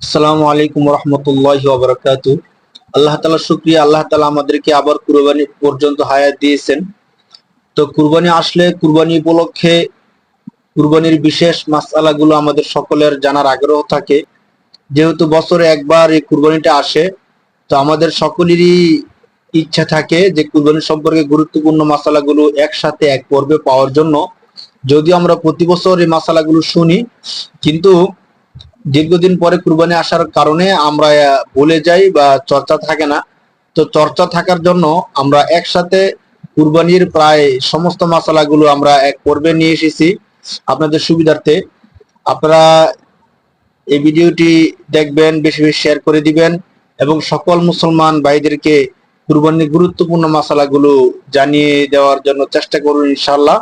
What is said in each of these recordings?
আসসালামু আলাইকুম রহমতুল্লাহ ওবরাকাত আল্লাহ তালা শুক্রিয়া, আল্লাহ তালা আমাদেরকে আবার কুরবানি পর্যন্ত হায়াত দিয়েছেন। তো কুরবানি আসলে কুরবানি উপলক্ষে কুরবানির বিশেষ মাসালাগুলো আমাদের সকলের জানার আগ্রহ থাকে। যেহেতু বছরে একবার এই কুরবানিটা আসে, তো আমাদের সকলেরই ইচ্ছা থাকে যে কুরবানি সম্পর্কে গুরুত্বপূর্ণ মাসালাগুলো একসাথে এক পর্বে পাওয়ার জন্য। যদিও আমরা প্রতি বছর এই মাসালাগুলো শুনি, কিন্তু দীর্ঘদিন পরে কুরবানি আসার কারণে আমরা ভুলে যাই বা চর্চা থাকে না। তো চর্চা থাকার জন্য আমরা একসাথে কুরবানির প্রায় সমস্ত মশলাগুলো আমরা এক পর্বে নিয়ে এসেছি আপনাদের সুবিধার্থে। আপনারা এই ভিডিওটি দেখবেন, বেশি বেশি শেয়ার করে দিবেন এবং সকল মুসলমান ভাইদেরকে কুরবানির গুরুত্বপূর্ণ মশলাগুলো জানিয়ে দেওয়ার জন্য চেষ্টা করুন ইনশাল্লাহ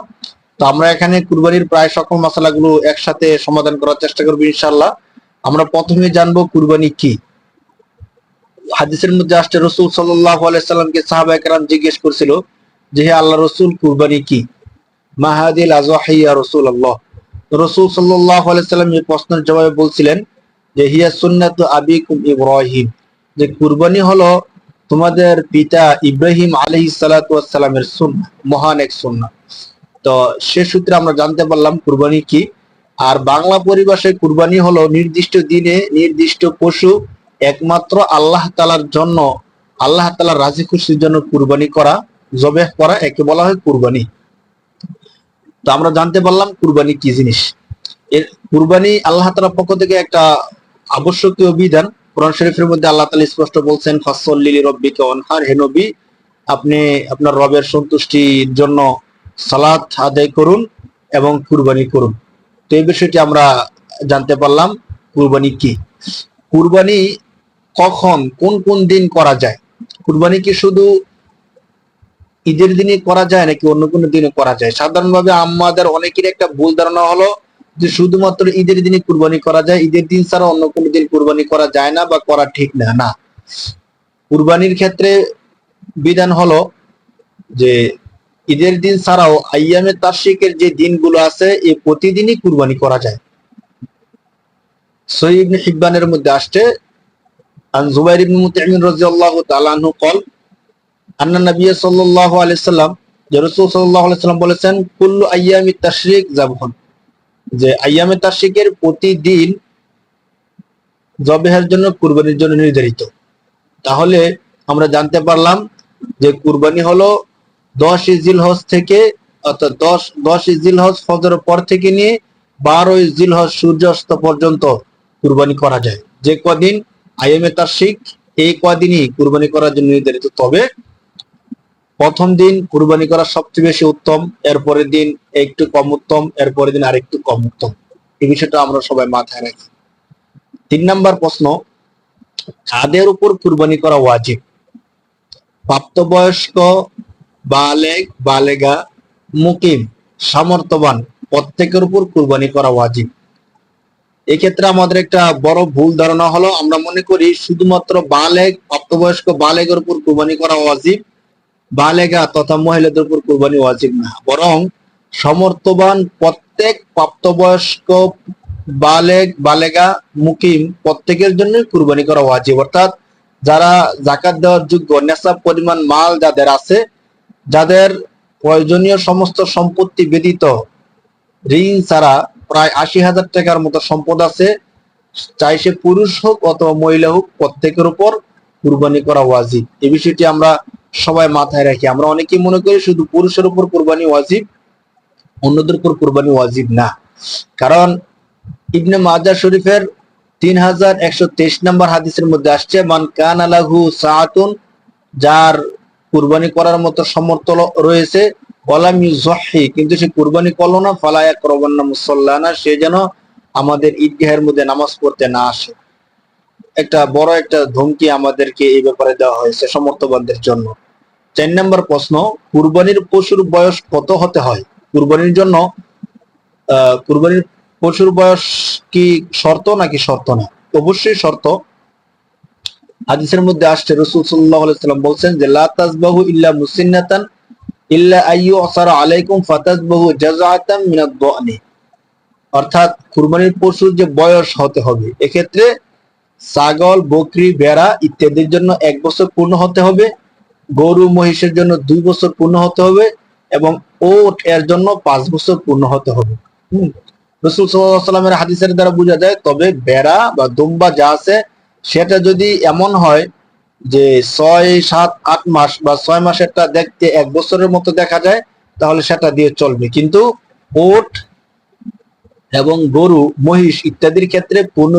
তো আমরা এখানে কুরবানির প্রায় সকল মশলাগুলো একসাথে সমাধান করার চেষ্টা করব ইনশাল্লাহ আমরা প্রথমে জানব কুরবানি কি। হাদিসের মধ্যে আসছে, রসুল সাল্লাহ আলাইসাল্লামকে সাহাবা একরাম জিজ্ঞেস করছিল যে, হে আল্লাহ রসুল, কুরবানি কি? মাহাদিল আজহিয়া রসুল আল্লাহ রসুল সাল্লাহ আলাইসাল্লাম এই প্রশ্নের জবাবে বলছিলেন যে, হিয়া সুন্নাত আবিকুম ইব্রাহিম। যে কুরবানি হলো তোমাদের পিতা ইব্রাহিম আলহি সালাতামের সুন্না মহান এক সুন্না তো সে সূত্রে আমরা জানতে পারলাম কুরবানি কি। আর বাংলা পরিভাষায় কুরবানি হলো নির্দিষ্ট দিনে নির্দিষ্ট পশু একমাত্র আল্লাহ তালার জন্য, আল্লাহ তালার রাজি খুশির জন্য কুরবানি করা জবেহ করা, একে বলা হয় কুরবানি। তো আমরা জানতে পারলাম কুরবানি কি জিনিস। এর কুরবানি আল্লাহ তালার পক্ষ থেকে একটা আবশ্যকীয় বিধান। কোরআন শরীফের মধ্যে আল্লাহ তালা স্পষ্ট বলছেন ফসল্লিলি রব্বিকে অনহার হে নবী, আপনি আপনার রবের সন্তুষ্টির জন্য সালাত আদায় করুন এবং কুরবানি করুন। তো এই বিষয়টি আমরা জানতে পারলাম, কুরবানি কি? কুরবানি কখন, কোন কোন দিন করা যায়? কুরবানি কি শুধু ঈদের দিনে করা যায় নাকি অন্য কোনো দিনে করা যায়? সাধারণভাবে আমাদের অনেকের একটা ভুল ধারণা হলো যে শুধুমাত্র ঈদের দিনে কুরবানি করা যায়, ঈদের দিন ছাড়া অন্য কোনো দিন কুরবানি করা যায় না বা করা ঠিক না না। কুরবানির ক্ষেত্রে বিধান হলো যে ঈদের দিন ছাড়াও আইয়ামে তাশিকের যে দিনগুলো আছে, এ প্রতিদিনই কুরবানি করা যায়। সৈব হিব্বানের মধ্যে আসছে, আন জুবাইর ইবনে মুতাইমিন রাদিয়াল্লাহু তাআলা আনহু কল, আন্না নবী সাল্লাল্লাহু আলাইহি সাল্লাম, যে রাসূল সাল্লাল্লাহু আলাইহি সাল্লাম বলেছেন, কুল্লু আইয়ামি তাশরিক যাবহন। যে আইয়ামে তাশরিকের প্রতিদিন জবেহের জন্য, কুরবানির জন্য নির্ধারিত। তাহলে আমরা জানতে পারলাম যে কুরবানি হলো দশ ইজিল হজ থেকে, অর্থাৎ দশ দশ ইজিল হজ ফজরের পর থেকে নিয়ে বারো ইজিল হজ সূর্যাস্ত পর্যন্ত কুরবানি করা যায়। যে কদিন আইএমএ তার শিখ এই কদিনই কুরবানি করার জন্য নির্ধারিত। তবে প্রথম দিন কুরবানি করা সবচেয়ে বেশি উত্তম, এরপরের দিন একটু কম উত্তম, এরপরের দিন আরেকটু কম উত্তম। এই বিষয়টা আমরা সবাই মাথায় রাখি। তিন নাম্বার প্রশ্ন, কাদের উপর কুরবানি করা ওয়াজিব? প্রাপ্তবয়স্ক বালেগ, বালেগা, মুকিম, সামর্থ্যবান, প্রত্যেকের উপর কুরবানি করা ওয়াজিব। এক্ষেত্রে আমাদের একটা বড় ভুল ধারণা হলো, আমরা মনে করি শুধুমাত্র বালেগ, প্রাপ্তবয়স্ক বালেগের উপর কুরবানি করা ওয়াজিব, বালেগা তথা মহিলাদের উপর কুরবানি ওয়াজিব না। বরং সমর্থবান প্রত্যেক প্রাপ্তবয়স্ক বালেগ, বালেগা, মুকিম প্রত্যেকের জন্য কুরবানি করা ওয়াজিব। অর্থাৎ যারা জাকাত দেওয়ার যোগ্য, নেশাব পরিমাণ মাল যাদের আছে যাদের প্রয়োজনীয় সমস্ত সম্পত্তি ব্যতীত ঋণ ছাড়া প্রায় আশি হাজার টাকার মতো সম্পদ আছে, চাই সে পুরুষ হোক অথবা মহিলা হোক, প্রত্যেকের উপর কুরবানি করা ওয়াজিব। এই বিষয়টি আমরা সবাই মাথায় রাখি। আমরা অনেকেই মনে করি শুধু পুরুষের উপর কুরবানি ওয়াজিব, অন্যদের উপর কুরবানি ওয়াজিব না। কারণ ইবনে মাজা শরীফের তিন হাজার একশো তেইশ নম্বর হাদিসের মধ্যে আসছে, মান কান আলাহু সাআতুন যার কুরবানি করার মতো সমর্থ রয়েছে। ওয়ালাম ইউজাহি কিন্তু সে কুরবানি করল না ফালায়া করবান্না মুসল্লানা, সে যেন আমাদের ঈদগাহের মধ্যে নামাজ পড়তে না আসে। একটা বড় একটা ধমকি আমাদেরকে এই ব্যাপারে দেওয়া হয়েছে সমর্থবানদের জন্য। চার নম্বর প্রশ্ন, কুরবানির পশুর বয়স কত হতে হয়? কুরবানির জন্য কুরবানির পশুর বয়স কি শর্ত নাকি শর্ত না? অবশ্যই শর্ত। হাদিসের মধ্যে আসছে, রসুল সাল্লাহ সাল্লাম বলছেন যে, লা তাসবাহু ইল্লা মুসিন্নাতান ইল্লা আইয়ু আসারা আলাইকুম ফাতাসবাহু জাযাআতাম মিনাদ দুআনি অর্থাৎ কুরবানির পশুর যে বয়স হতে হবে, এক্ষেত্রে ছাগল, বকরি বেড়া ইত্যাদির জন্য এক বছর পূর্ণ হতে হবে, গরু, মহিষের জন্য দুই বছর পূর্ণ হতে হবে এবং ওট এর জন্য পাঁচ বছর পূর্ণ হতে হবে। হুম। রসুল সাল্লামের হাদিসের দ্বারা বোঝা যায়, তবে বেড়া বা দুম্বা যা আছে সেটা যদি এমন হয় যে ছয়, সাত, আট মাস বা ছয় মাসেরটা দেখতে এক বছরের মতো দেখা যায়, তাহলে সেটা দিয়ে চলবে। কিন্তু ওট এবং গরু, মহিষ ইত্যাদির ক্ষেত্রে পূর্ণ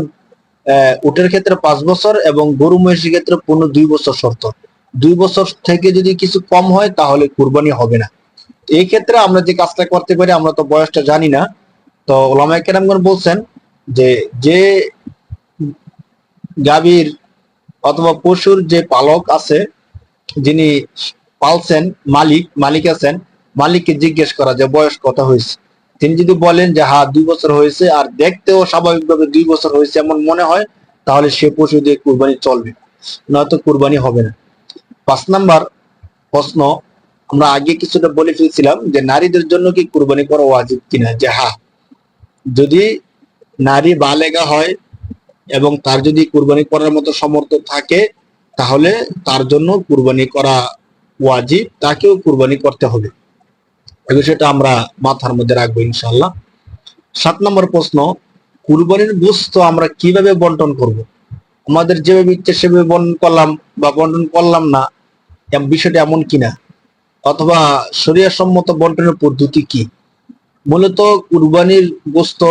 উটের ক্ষেত্রে পাঁচ বছর এবং গরু, মহিষের ক্ষেত্রে পূর্ণ দুই বছর শর্ত। দুই বছর থেকে যদি কিছু কম হয়, তাহলে কুরবানি হবে না। এই ক্ষেত্রে আমরা যে কাজটা করতে পারি, আমরা তো বয়সটা জানি না। তো ওলামায় কেরামগণ বলছেন যে যে গাভীর অথবা পশুর যে পালক আছে, যিনি পালছেন, মালিক মালিক আছেন, মালিককে জিজ্ঞেস করা যে বয়স কত হয়েছে? তিনি যদি বলেন যে হ্যাঁ দুই বছর হয়েছে, আর দেখতেও স্বাভাবিকভাবে দুই বছর হয়েছে এমন মনে হয়, তাহলে সে পশু দিয়ে কুরবানি চলবে, নয়তো কুরবানি হবে না। পাঁচ নাম্বার প্রশ্ন, আমরা আগে কিছুটা বলে ফেলছিলাম যে, নারীদের জন্য কি কুরবানি করা ওয়াজিব কিনা? যে হ্যাঁ যদি নারী বালেগা হয় এবং তার যদি কুরবানি করার মতো সমর্থ থাকে, তাহলে তার জন্য কুরবানি করা ওয়াজিব, তাকেও কুরবানি করতে হবে। এই বিষয়টা আমরা মাথার মধ্যে রাখব ইনশাল্লাহ সাত নম্বর প্রশ্ন, কুরবানির গোস্ত আমরা কীভাবে বন্টন করব? আমাদের যেভাবে ইচ্ছে, সেভাবে বন্টন করলাম বা বন্টন করলাম না বিষয়টা এমন কিনা? অথবা সম্মত বন্টনের পদ্ধতি কি? মূলত কুরবানির গোস্ত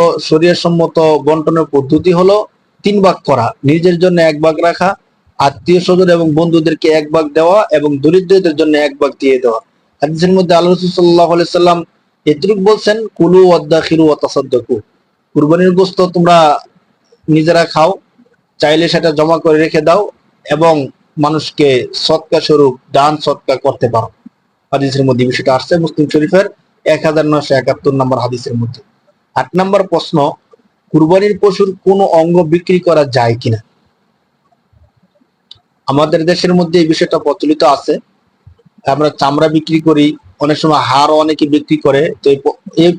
সম্মত বন্টনের পদ্ধতি হলো তিন ভাগ করা। নিজের জন্য এক ভাগ রাখা, আত্মীয় স্বজন এবং বন্ধুদেরকে এক ভাগ দেওয়া এবং দরিদ্রদের জন্য এক ভাগ দিয়ে দেওয়া। হাদিসের মধ্যে আল্লাহ রসুল সাল্লাহ সাল্লাম এতটুক বলছেন, কুলু অদ্দাখিরু অতাসাদ্দাকু কুরবানির গোস্ত তোমরা নিজেরা খাও, চাইলে সেটা জমা করে রেখে দাও এবং মানুষকে সৎকা স্বরূপ, দান সৎকা করতে পারো। হাদিসের মধ্যে বিষয়টা আসছে মুসলিম শরীফের এক হাজার নয়শো একাত্তর নম্বর হাদিসের মধ্যে। আট নম্বর প্রশ্ন কুরবানির পশুর কোন অঙ্গ বিক্রি করা যায় কিনা? আমাদের দেশের মধ্যে এই বিষয়টা প্রচলিত আছে। আমরা চামড়া বিক্রি করি, অনেক সময় হাড় অনেকে বিক্রি করে। তো এই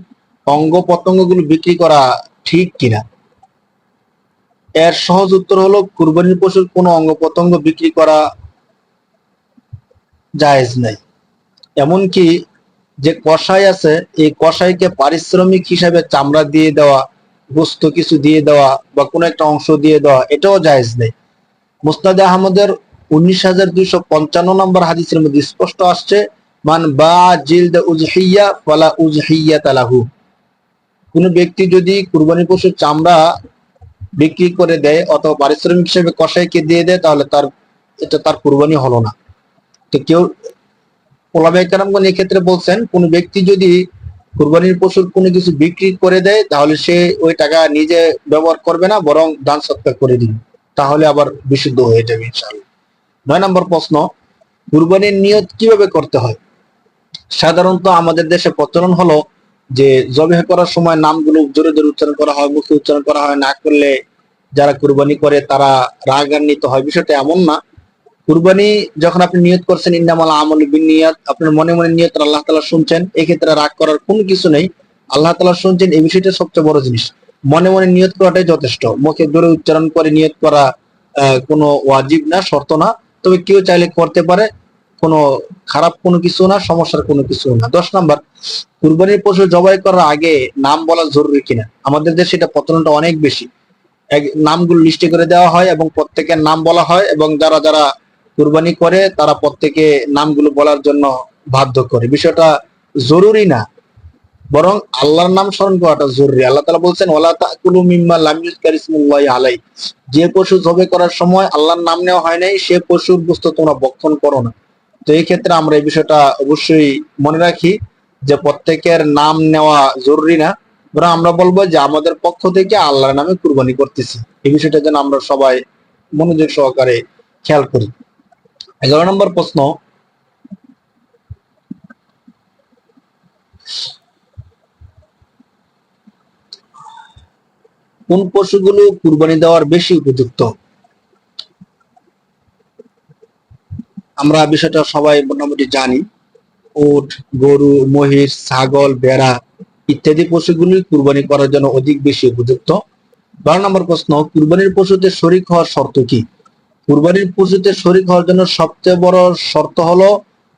অঙ্গ প্রত্যঙ্গগুলো বিক্রি করা ঠিক কিনা? এর সহজ উত্তর হলো কুরবানির পশুর কোনো অঙ্গ প্রত্যঙ্গ বিক্রি করা জায়েজ নাই। এমনকি যে কষাই আছে, এই কষাইকে পারিশ্রমিক হিসাবে চামড়া দিয়ে দেওয়া গোস্ত কিছু দিয়ে দেওয়া বা কোনো একটা অংশ দিয়ে দেওয়া, এটাও জায়েজ নেই। মুস্তাদে আহমদের উনিশ হাজার দুইশো পঞ্চান্ন নম্বর হাদিসের মধ্যে স্পষ্ট আসছে, মান বা জিলদ উজহিয়া ফালা উজহিয়া তালাহু। কোন ব্যক্তি যদি কুরবানি পশুর চামড়া বিক্রি করে দেয় অথবা পারিশ্রমিক হিসেবে কসাইকে দিয়ে দেয়, তাহলে তার, এটা তার কুরবানি হলো না। তো কেউ ওলামায়ে কেরামগণ এই ক্ষেত্রে বলছেন, কোন ব্যক্তি যদি কুরবানির পশুর কোনো কিছু বিক্রি করে দেয়, তাহলে সে ওই টাকা নিজে ব্যবহার করবে না, বরং দান সৎকার করে দিবে। তাহলে আবার বিশুদ্ধ হয়ে যাবে ইনশাআল্লাহ। নয় নম্বর প্রশ্ন, কুরবানির নিয়ত কীভাবে করতে হয়? সাধারণত আমাদের দেশে প্রচলন হলো যে জবেহ করার সময় নামগুলো জোরে জোরে উচ্চারণ করা হয়, মুখে উচ্চারণ করা হয়, না করলে যারা কুরবানি করে তারা রাগান্বিত হয়। বিষয়টা এমন না কুরবানি যখন আপনি নিয়ত করছেন, ইন্নামাল আমল বিন নিয়াত আপনার মনে মনে নিয়ত আল্লাহ তালা শুনছেন, এক্ষেত্রে রাগ করার কোনো কিছু নেই। আল্লাহ তাআলা শুনছেন, এই বিষয়টা সবচেয়ে বড় জিনিস। মনে মনে নিয়ত করাটাই যথেষ্ট। মুখে জোরে উচ্চারণ করে নিয়ত করা কোনো ওয়াজিব না, শর্ত না। তবে কেউ চাইলে করতে পারে, কোনো খারাপ কোনো কিছু না, সমস্যার কোনো কিছু না। দশ নাম্বার, কুরবানির পশু জবাই করার আগে নাম বলা জরুরি কিনা? আমাদের দেশে এটা প্রচলনটা অনেক বেশি। নামগুলো লিস্টে করে দেওয়া হয় এবং প্রত্যেকের নাম বলা হয় এবং যারা যারা কুরবানি করে, তারা প্রত্যেকে নামগুলো বলার জন্য বাধ্য করে। বিষয়টা জরুরি না, বরং আল্লাহর নাম স্মরণ করাটা জরুরি। আল্লাহ তালা বলছেন, ওয়ালা তাকুলু মিম্মা আলাই যে পশু জবে করার সময় আল্লাহর নাম নেওয়া হয় নাই, সে পশুর বস্তু তোমরা বক্ষণ করো না। তো এই ক্ষেত্রে আমরা এই বিষয়টা অবশ্যই মনে রাখি যে প্রত্যেকের নাম নেওয়া জরুরি না, বরং আমরা বলব যে আমাদের পক্ষ থেকে আল্লাহর নামে কুরবানি করতেছি। এই বিষয়টা যেন আমরা সবাই মনোযোগ সহকারে খেয়াল করি। এগারো নম্বর প্রশ্ন। কোন পশুগুলো কুরবানি দেওয়ার বেশি উপযুক্ত? আমরা বিষয়টা সবাই মোটামুটি জানি। উট, গরু, মহিষ, ছাগল, ভেড়া ইত্যাদি পশুগুলি কুরবানি করার জন্য অধিক বেশি উপযুক্ত। বারো নম্বর প্রশ্ন, কুরবানির পশুতে শরিক হওয়ার শর্ত কি? কুরবানির পশুতে শরিক হওয়ার জন্য সবচেয়ে বড় শর্ত হলো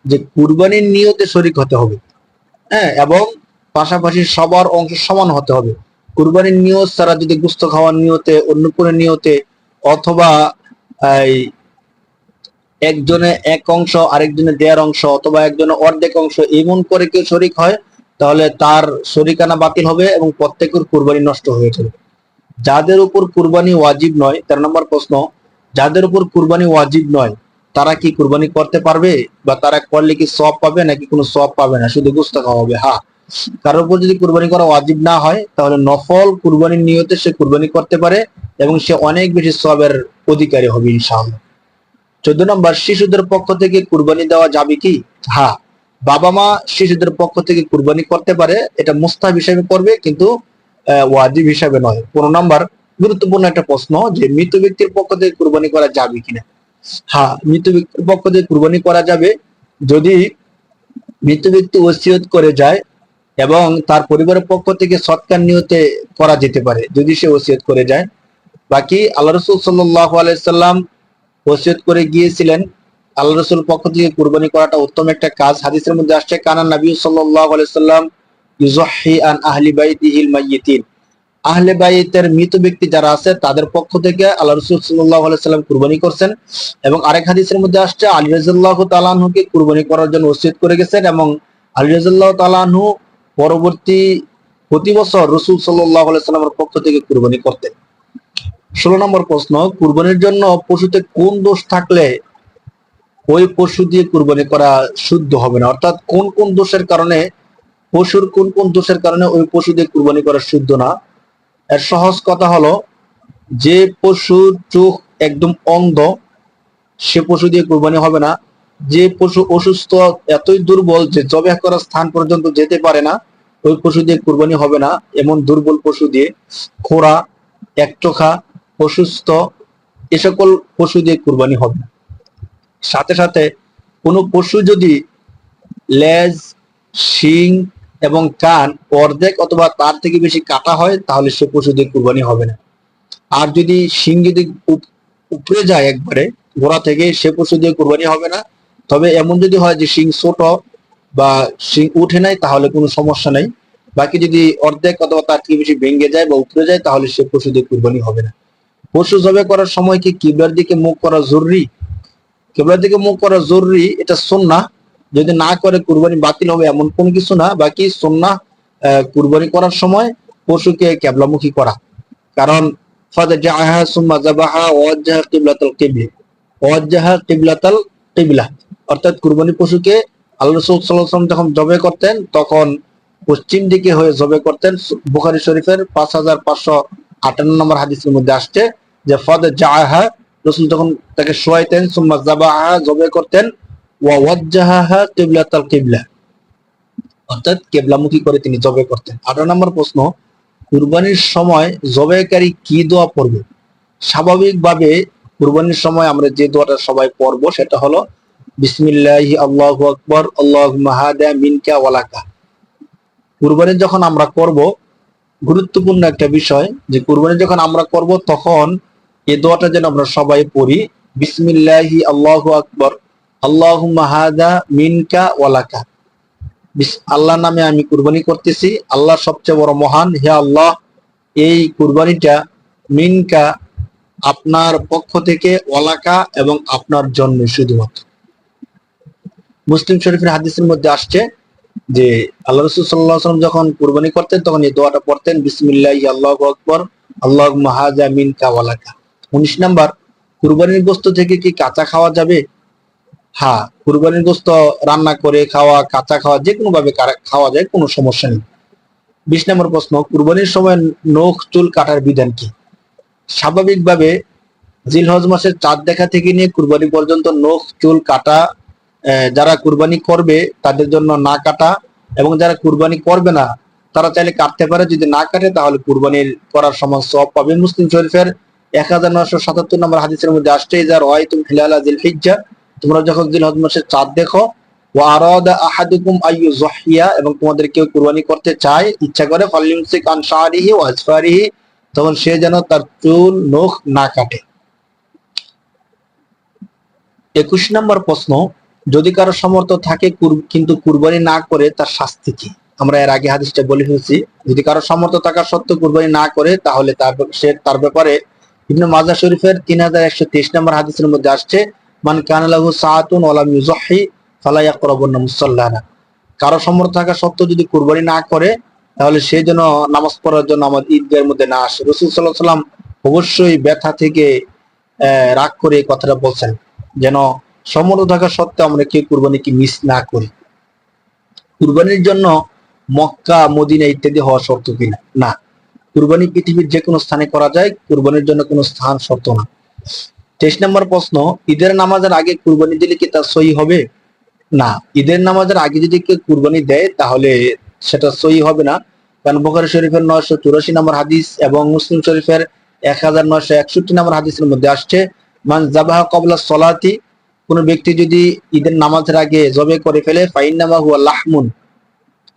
যে কুরবানির নিয়তে শরিক হতে হবে। হ্যাঁ এবং পাশাপাশি সবার অংশ সমান হতে হবে। কুরবানির নিয়ত ছাড়া যদি গুস্ত খাওয়ার নিয়তে অন্য কোনো নিয়তে অথবা একজনে এক অংশ, আরেকজনে দেয়ার অংশ অথবা একজনে অর্ধেক অংশ এমন করে কেউ শরিক হয়, তাহলে তার শরিকানা বাতিল হবে এবং প্রত্যেকের কুরবানি নষ্ট হয়ে যাবে। যাদের উপর কুরবানি ওয়াজিব নয়, তেরো নম্বর প্রশ্ন যাদের উপর কুরবানি ওয়াজিব নয়, তারা কি কুরবানি করতে পারবে? বা তারা করলে কি সব পাবে নাকি কোনো সব পাবে না? শুধু গুস্ত খাওয়া হবে হ্যাঁ কারোর উপর যদি কুরবানি করা ওয়াজিব না হয়, তাহলে নফল কুরবানির নিয়তে সে কুরবানি করতে পারে এবং সে অনেক বেশি সবের অধিকারী হবে, ইনশাআল্লাহ। চোদ্দ নম্বর, শিশুদের পক্ষ থেকে কুরবানি দেওয়া যাবে কি? হ্যাঁ বাবা মা শিশুদের পক্ষ থেকে কুরবানি করতে পারে, এটা মুস্তাব হিসাবে করবে, কিন্তু ওয়াজিব হিসাবে নয়। পনেরো নম্বর গুরুত্বপূর্ণ একটা প্রশ্ন যে মৃত ব্যক্তির পক্ষ থেকে কুরবানি করা যাবে কিনা? হ্যাঁ মৃত ব্যক্তির পক্ষ থেকে কুরবানি করা যাবে যদি মৃত ব্যক্তি ওসিয়ত করে যায় এবং তার পরিবারের পক্ষ থেকে সৎকার নিয়তে করা যেতে পারে, যদি সে ওসিয়ত করে যায়। বাকি আল্লাহ রসুল সাল্লাহ আলাইসাল্লাম ওসিয়ত করে গিয়েছিলেন। আল্লাহ রসুল পক্ষ থেকে কুরবানি করাটা উত্তম একটা কাজ। হাদিসের মধ্যে আসছে কানান নবী সাল্লাহ আলাইসাল্লাম ইউজহি আন আহলি বাইতিহিল মাইয়িতিন। আহলে বাইতের মৃত ব্যক্তি যারা আছে, তাদের পক্ষ থেকে আল্লাহ রসুল সাল্লাহ আলাইসাল্লাম কুরবানি করছেন এবং আরেক হাদিসের মধ্যে আসছে, আলী রাজাল্লাহ তালাহুকে কুরবানি করার জন্য ওসিয়ত করে গেছেন এবং আলী রাজাল্লাহ তালাহু পরবর্তী প্রতি বছর রসুল সাল্লাহ আলাইসাল্লামের পক্ষ থেকে কুরবানি করতেন। ষোলো নম্বর প্রশ্ন, কুরবানির জন্য পশুতে কোন দোষ থাকলে ওই পশু দিয়ে কুরবানি করা শুদ্ধ হবে না? অর্থাৎ কোন কোন দোষের কারণে, পশুর কোন কোন দোষের কারণে ওই পশু দিয়ে কুরবানি করা শুদ্ধ না? এর সহজ কথা হলো, যে পশুর চোখ একদম অন্ধ, সে পশু দিয়ে কুরবানি হবে না। যে পশু অসুস্থ, এতই দুর্বল যে জবেহ করার স্থান পর্যন্ত যেতে পারে না, ওই পশু দিয়ে কুরবানি হবে না। এমন দুর্বল পশু দিয়ে খোরা একচোখা, অসুস্থ, এ সকল পশু দিয়ে কুরবানি হবে। না সাথে সাথে কোনো পশু যদি লেজ, শিং এবং কান অর্ধেক অথবা তার থেকে বেশি কাটা হয়, তাহলে সে পশু দিয়ে কুরবানি হবে না। আর যদি শিং যদি উপরে যায় একবারে, গোড়া থেকে, সে পশু দিয়ে কুরবানি হবে না। তবে এমন যদি হয় যে শিং ছোট বা শিং উঠে নাই, তাহলে কোনো সমস্যা নাই। বাকি যদি অর্ধেক অথবা তার থেকে বেশি ভেঙে যায় বা উপরে যায়, তাহলে সে পশু দিয়ে কুরবানি হবে না। পশু জবে করার সময় কি কিবলার দিকে মুখ করা জরুরি? কিবলার দিকে মুখ করা জরুরি, এটা সুন্না যদি না করে কুরবানি বাতিল হবে এমন কোনো কিছু না, বাকি সুন্না কুরবানি করার সময় পশুকে কেবলামুখী করা। কারণ অর্থাৎ পশুকে যখন জবে করতেন, তখন পশ্চিম দিকে হয়ে জবে করতেন। বুখারী শরীফের পাঁচ হাজার পাঁচশো আটান্ন নম্বর হাদিসের মধ্যে আসছে যে ফদ জাহা রসুল যখন তাকে শোয়াইতেন, সুম্মা যাবাহা জবে করতেন ওয়া ওয়াজ্জাহা কিবলাতাল কিবলা। অর্থাৎ করে তিনি জবে করতেন। আঠারো নম্বর প্রশ্ন, কুরবানির সময় জবেকারী কি দোয়া পড়বে? স্বাভাবিকভাবে কুরবানির সময় আমরা যে দোয়াটা সবাই পড়ব সেটা হলো, বিসমিল্লাহি আল্লাহু আকবার আল্লাহ মাহাদা মিনকা ওয়ালাকা কুরবানি যখন আমরা করব, গুরুত্বপূর্ণ একটা বিষয় যে কুরবানি যখন আমরা করব, তখন এ দোয়াটা যেন আমরা সবাই পড়ি, বিসমিল্লাহি আল্লাহ আকবার আল্লাহ মাহাদা মিনকা ওয়ালাকা আল্লাহর নামে আমি কুরবানি করতেছি। আল্লাহ সবচেয়ে বড় মহান। হে আল্লাহ, এই কুরবানিটা মিনকা আপনার পক্ষ থেকে ওয়ালাকা এবং আপনার জন্য শুধুমাত্র। মুসলিম শরীফের হাদিসের মধ্যে আসছে যে, আল্লাহ রসুল সাল্লাম যখন কুরবানি করতেন, তখন এই দোয়াটা পড়তেন, বিসমিল্লাহ, আল্লাহ আকবর আল্লাহ মাহাজা মিনকা ওয়ালাকা উনিশ নাম্বার, কুরবানির বস্তু থেকে কি কাঁচা খাওয়া যাবে? হ্যাঁ কুরবানির গোস্ত রান্না করে খাওয়া, কাঁচা খাওয়া যে কোনো ভাবে খাওয়া যায়, কোনো সমস্যা নেই। বিশ নম্বর প্রশ্ন, কুরবানির সময় নখ, চুল কাটার বিধান কি? স্বাভাবিকভাবে জিলহজ মাসের চাঁদ দেখা থেকে নিয়ে কুরবানি পর্যন্ত নখ, চুল কাটা যারা কুরবানি করবে, তাদের জন্য না কাটা এবং যারা কুরবানি করবে না, তারা চাইলে কাটতে পারে। যদি না কাটে, তাহলে কুরবানির করার সময় সব পাবে। মুসলিম শরীফের এক হাজার নয়শো সাতাত্তর নম্বর হাদিসের মধ্যে আসছে যার ওয়াই তুমি আজিল হিজ্জা তোমরা যখন জিলহজ মাসের চাঁদ দেখো, ওয়া আরাদা আহাদুকুম আইয়ু যহিয়া এবং তোমাদের কেউ কুরবানি করতে চায়, ইচ্ছা করে ফালিউমসিক আন ওয়া আসফারিহি তখন সে যেন তার চুল, নখ না কাটে। একুশ নম্বর প্রশ্ন, যদি কারও সমর্থ থাকে কিন্তু কুরবানি না করে, তার শাস্তি কি? আমরা এর আগে হাদিসটা বলে ফেলছি, যদি কারও সমর্থ থাকা সত্ত্বেও কুরবানি না করে, তাহলে তার সে তার ব্যাপারে ইবনে মাজা শরীফের তিন হাজার একশো তেইশ নম্বর হাদিসের মধ্যে আসছে মান কানালাহু মুসাল্লানা। কারও সমর্থ থাকা সত্ত্বেও যদি কুরবানি না করে, তাহলে সে যেন নামাজ পড়ার জন্য আমাদের ঈদগাহের মধ্যে না আসে। রসুল সাল্লাহ সাল্লাম অবশ্যই ব্যথা থেকে রাগ করে এই কথাটা বলছেন, যেন সমর্থ থাকা সত্ত্বেও আমরা কেউ কুরবানি কি মিস না করি। কুরবানির জন্য মক্কা, মদিনা ইত্যাদি হওয়া শর্ত কিনা? না। কুরবানি পৃথিবীর যে কোনো স্থানে করা যায়, কুরবানির জন্য কোনো স্থান শর্ত না। তেইশ নম্বর প্রশ্ন, ঈদের নামাজের আগে কুরবানি দিলে কি তা সহি হবে? না, ঈদের নামাজের আগে যদি কেউ কুরবানি দেয়, তাহলে সেটা সহি হবে না। কারণ বোখারি শরীফের নয়শো চুরাশি নম্বর হাদিস এবং মুসলিম শরীফের এক হাজার নয়শো একষট্টি নম্বর হাদিসের মধ্যে আসছে, মান জাবাহ কবলা সলাতি কোন ব্যক্তি যদি ঈদের নামাজের আগে জবে করে ফেলে ফাইন নামা হুয়া লাহমুন,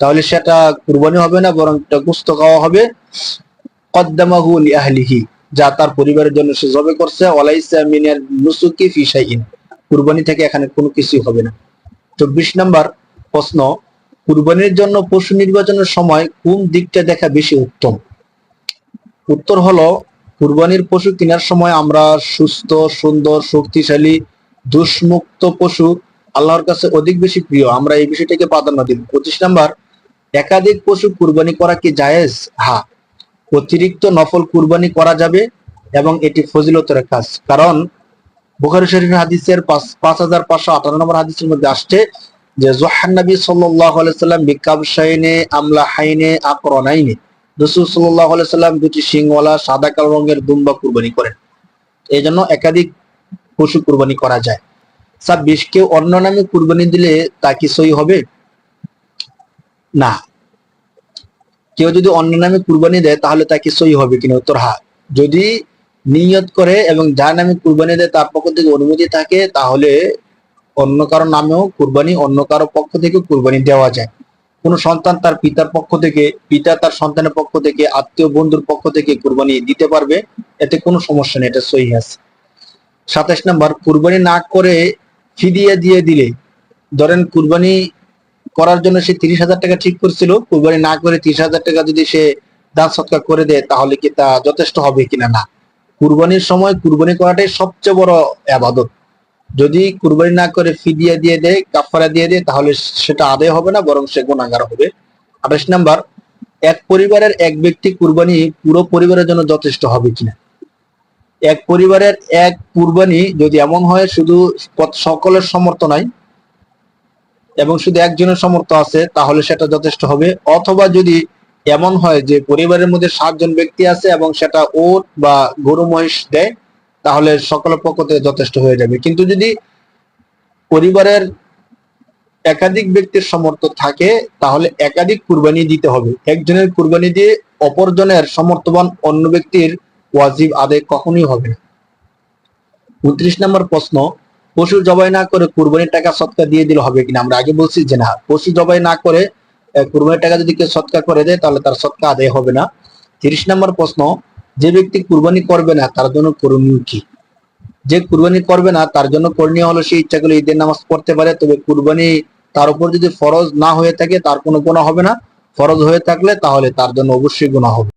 তাহলে সেটা কুরবানি হবে না, বরং গুস্ত খাওয়া হবে। কদ্দামাহু আহলিহি। যা তার পরিবারের জন্য সে জবে করছে। ওয়ালাইসা নুসুকি ফি কুরবানি থেকে এখানে কোনো কিছুই হবে না। চব্বিশ নাম্বার প্রশ্ন, কুরবানির জন্য পশু নির্বাচনের সময় কোন দিকটা দেখা বেশি উত্তম? উত্তর হলো, কুরবানির পশু কেনার সময় আমরা সুস্থ, সুন্দর, শক্তিশালী, দুষ্মুক্ত পশু আল্লাহর কাছে অধিক বেশি প্রিয়। আমরা এই বিষয়টাকে প্রাধান্য দিব পঁচিশ নাম্বার, একাধিক পশু কুরবানি করা কি জায়েজ? হ্যাঁ। অতিরিক্ত নফল কুরবানি করা যাবে এবং এটি ফজিলতের কাজ কারণ বুখারী শরীফের হাদিসের পাঁচ হাজার পাঁচশো আটান্ন নম্বর হাদিসের মধ্যে আসছে যে, জোহান নবী সাল্লাহ সাল্লাম বিকাবসাইনে আমলা হাইনে আকরনাইনে। রসুল সাল্লাহ সাল্লাম দুটি সিংওয়ালা সাদা কালো রঙের দুম্বা কুরবানি করেন। এই জন্য একাধিক পশু কুরবানি করা যায়। ছাব্বিশ, কেউ অন্য নামে কুরবানি দিলে তা কি সই হবে? না। কেউ যদি অন্য নামে কুরবানি দেয়, তাহলে তাকে সই হবে কিনা উত্তর হ্যাঁ যদি নিয়ত করে এবং যার নামে কুরবানি দেয়, তার পক্ষ থেকে অনুমতি থাকে, তাহলে অন্য কারও নামেও কুরবানি, অন্য কারও পক্ষ থেকে কুরবানি দেওয়া যায়। কোন সন্তান তার পিতার পক্ষ থেকে, পিতা তার সন্তানের পক্ষ থেকে, আত্মীয় বন্ধুর পক্ষ থেকে কুরবানি দিতে পারবে, এতে কোনো সমস্যা নেই, এটা সহি আছে। সাতাশ নাম্বার, কুরবানি না করে ফিদিয়া দিয়ে দিলে, ধরেন কুরবানি করার জন্য সে তিরিশ হাজার টাকা ঠিক করছিল, কুরবানি না করে তিরিশ হাজার টাকা যদি সে দান সৎকার করে দেয়, তাহলে কি তা যথেষ্ট হবে কিনা? না। কুরবানির সময় কুরবানি করাটাই সবচেয়ে বড় আবাদত। যদি কুরবানি না করে ফিদিয়া দিয়ে দেয় কাফারা দিয়ে দেয়, তাহলে সেটা আদায় হবে না, বরং সে গুণাগার হবে। আঠাশ নাম্বার, এক পরিবারের এক ব্যক্তি কুরবানি পুরো পরিবারের জন্য যথেষ্ট হবে কিনা? এক পরিবারের এক কুরবানি যদি এমন হয়, শুধু সকলের সমর্থ নাই এবং শুধু একজনের সমর্থ আছে, তাহলে সেটা যথেষ্ট হবে। অথবা যদি এমন হয় যে পরিবারের মধ্যে সাতজন ব্যক্তি আছে এবং সেটা ওট বা গরু মহিষ দেয়, তাহলে সকলের পক্ষ থেকে যথেষ্ট হয়ে যাবে। কিন্তু যদি পরিবারের একাধিক ব্যক্তির সমর্থ থাকে, তাহলে একাধিক কুরবানি দিতে হবে। একজনের কুরবানি দিয়ে অপরজনের সমর্থবান অন্য ব্যক্তির ওয়াজিব আদায় কখনোই হবে না। উনত্রিশ নম্বর প্রশ্ন পশু জবাই না করে কুরবানির টাকা সৎকার দিয়ে দিলে হবে কিনা? আমরা আগে বলছি যে না, পশু জবাই না করে কুরবানির টাকা যদি কেউ সৎকার করে দেয়, তাহলে তার সৎকার আদায় হবে না। তিরিশ নম্বর প্রশ্ন, যে ব্যক্তি কুরবানি করবে না, তার জন্য করণীয় কি? যে কুরবানি করবে না, তার জন্য করণীয় হলো সে ইচ্ছা করলে ঈদের নামাজ পড়তে পারে, তবে কুরবানি তার উপর যদি ফরজ না হয়ে থাকে, তার কোনো গুণা হবে না। ফরজ হয়ে থাকলে তাহলে তার জন্য অবশ্যই গুণা হবে।